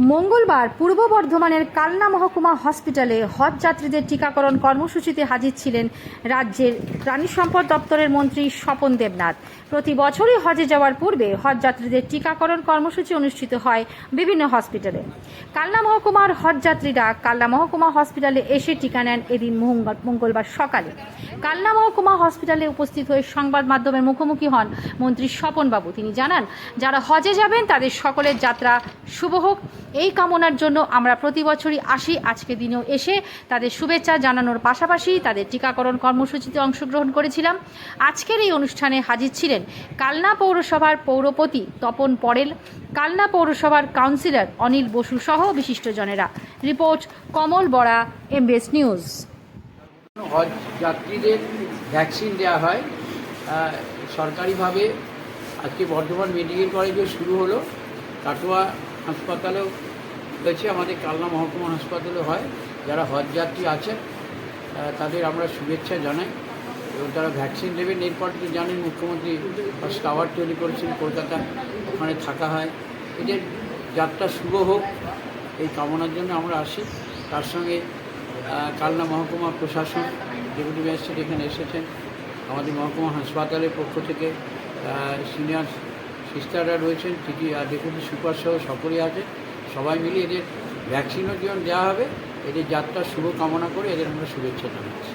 মঙ্গলবার পূর্ব বর্ধমানের কালনা মহকুমা হসপিটালে হজ যাত্রীদের টিকাকরণ কর্মসূচিতে হাজির ছিলেন রাজ্যের প্রাণী সম্পদ দপ্তরের মন্ত্রী স্বপন দেবনাথ। প্রতি বছরই হজে যাওয়ার পূর্বে হজ যাত্রীদের টিকাকরণ কর্মসূচি অনুষ্ঠিত হয় বিভিন্ন হসপিটালে। কালনা মহকুমার হজ যাত্রীরা কালনা মহকুমা হসপিটালে এসে টিকা নেন এদিন মঙ্গল- মঙ্গলবার সকালে। কালনা মহকুমা হসপিটালে উপস্থিত হয়ে সংবাদ মাধ্যমের মুখোমুখি হন মন্ত্রী স্বপনবাবু। তিনি জানান, যারা হজে যাবেন তাদের সকলের যাত্রা শুভ হোক। এই কামনার জন্য আমরা প্রতি বছরই আসি। আজকে দিনেও এসে তাদের শুভেচ্ছা জানানোর পাশাপাশি তাদের টিকাকরণ কর্মসূচিতে অংশগ্রহণ করেছিলাম। আজকের এই অনুষ্ঠানে হাজির ছিলেন কালনা পৌরসভার পৌরপতি তপন পরেল, কালনা পৌরসভার কাউন্সিলর অনিল বসু সহ বিশিষ্টজনেরা। রিপোর্ট কমল বড়া এমবিএস নিউজ। হজ যাত্রীদের ভ্যাকসিন দেওয়া হয়। সরকারিভাবে আজকে বর্ধমান মেডিকেল কলেজে শুরু হলো। কাটোয়া হাসপাতালেও হয়েছে আমাদের কালনা মহকুমা হাসপাতালেও হয়। যারা হজ যাত্রী আছেন তাদের আমরা শুভেচ্ছা জানাই এবং তারা ভ্যাকসিন দেবেন এরপর তো জানেন, মুখ্যমন্ত্রী ফার্স্ট টাওয়ার তৈরি করেছেন, কলকাতা ওখানে থাকা হয়। এদের যাত্রা শুভ হোক, এই কামনার জন্য আমরা আসি। তার সঙ্গে কালনা মহকুমা প্রশাসন, ডেপুটি ম্যাজিস্ট্রেট এখানে এসেছেন। আমাদের মহকুমা হাসপাতালের পক্ষ থেকে সিনিয়র সিস্টাররা রয়েছেন টিটি ডেপুটি সুপার সহ সকলেই আছে। সবাই মিলে এদের ভ্যাকসিনও যেমন দেওয়া হবে, এদের যাত্রার শুভ কামনা করে এদের আমরা শুভেচ্ছা জানাচ্ছি।